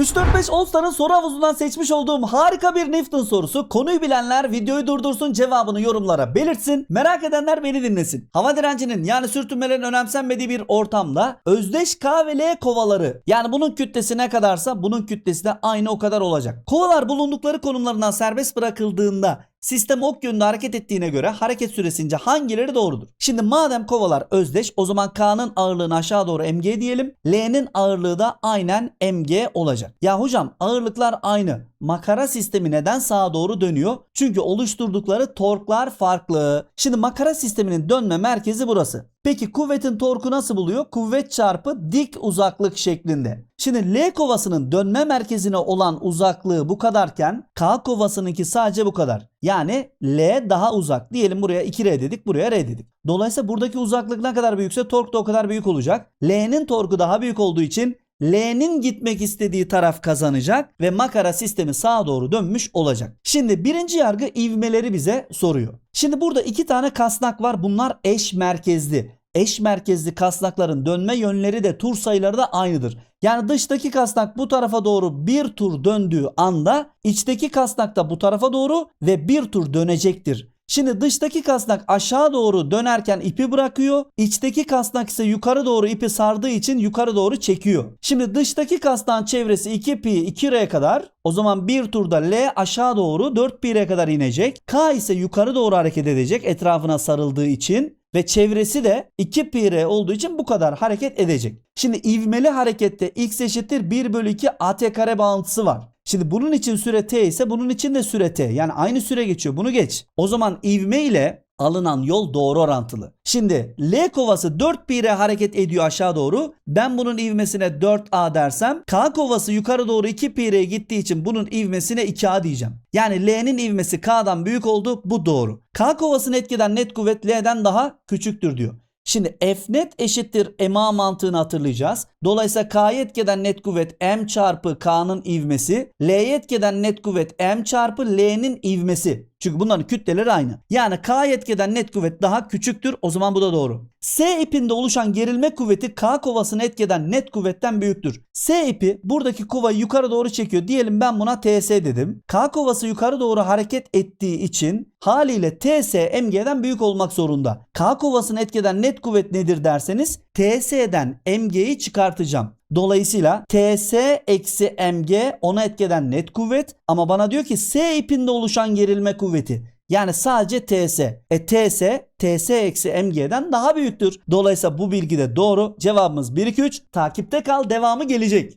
3-4-5 All-Star'ın soru havuzundan seçmiş olduğum harika bir Newton sorusu. Konuyu bilenler videoyu durdursun cevabını yorumlara belirtsin. Merak edenler beni dinlesin. Hava direncinin yani sürtünmelerin önemsenmediği bir ortamda özdeş K ve L kovaları yani bunun kütlesi ne kadarsa bunun kütlesi de aynı o kadar olacak. Kovalar bulundukları konumlarından serbest bırakıldığında Sistem ok yönünde hareket ettiğine göre hareket süresince hangileri doğrudur? Şimdi madem kovalar özdeş o zaman K'nın ağırlığını aşağı doğru mg diyelim. L'nin ağırlığı da aynen mg olacak. Ya hocam ağırlıklar aynı. Makara sistemi neden sağa doğru dönüyor? Çünkü oluşturdukları torklar farklı. Şimdi makara sisteminin dönme merkezi burası. Peki kuvvetin torku nasıl buluyor? Kuvvet çarpı dik uzaklık şeklinde. Şimdi L kovasının dönme merkezine olan uzaklığı bu kadarken K kovasınınki sadece bu kadar. Yani L daha uzak. Diyelim buraya 2R dedik, buraya R dedik. Dolayısıyla buradaki uzaklık ne kadar büyükse tork da o kadar büyük olacak. L'nin torku daha büyük olduğu için L'nin gitmek istediği taraf kazanacak ve makara sistemi sağa doğru dönmüş olacak. Şimdi birinci yargı ivmeleri bize soruyor. Şimdi burada iki tane kasnak var. Bunlar eş merkezli. Eş merkezli kasnakların dönme yönleri de tur sayıları da aynıdır. Yani dıştaki kasnak bu tarafa doğru bir tur döndüğü anda içteki kasnak da bu tarafa doğru ve bir tur dönecektir. Şimdi dıştaki kasnak aşağı doğru dönerken ipi bırakıyor. İçteki kasnak ise yukarı doğru ipi sardığı için yukarı doğru çekiyor. Şimdi dıştaki kasnağın çevresi 2pi 2r kadar. O zaman bir turda L aşağı doğru 4pi'ye kadar inecek. K ise yukarı doğru hareket edecek etrafına sarıldığı için ve çevresi de 2 pi r olduğu için bu kadar hareket edecek. Şimdi ivmeli harekette x eşittir 1 bölü 2 at kare bağıntısı var. Şimdi bunun için süre t ise bunun için de süre t. Yani aynı süre geçiyor. Bunu geç. O zaman ivme ile alınan yol doğru orantılı. Şimdi L kovası 4 pi r hareket ediyor aşağı doğru. Ben bunun ivmesine 4a dersem K kovası yukarı doğru 2 pi r gittiği için bunun ivmesine 2a diyeceğim. Yani L'nin ivmesi K'dan büyük oldu. Bu doğru. K kovasını etkeden net kuvvet L'den daha küçüktür diyor. Şimdi F net eşittir MA mantığını hatırlayacağız. Dolayısıyla K'ya etkeden net kuvvet M çarpı K'nın ivmesi. L'ye etkeden net kuvvet M çarpı L'nin ivmesi. Çünkü bunların kütleleri aynı. Yani K'ya etkeden net kuvvet daha küçüktür. O zaman bu da doğru. S ipinde oluşan gerilme kuvveti K kovasını etkeden net kuvvetten büyüktür. S ipi buradaki kovayı yukarı doğru çekiyor. Diyelim ben buna TS dedim. K kovası yukarı doğru hareket ettiği için haliyle TS MG'den büyük olmak zorunda. K kovasını etkeden net kuvvet nedir derseniz TS'den MG'yi çıkartacağım. Dolayısıyla TS eksi MG ona etkeden net kuvvet ama bana diyor ki S ipinde oluşan gerilme kuvveti. Yani sadece TS. E TS, TS eksi MG'den daha büyüktür. Dolayısıyla bu bilgi de doğru. Cevabımız 1 2 3. Takipte kal devamı gelecek.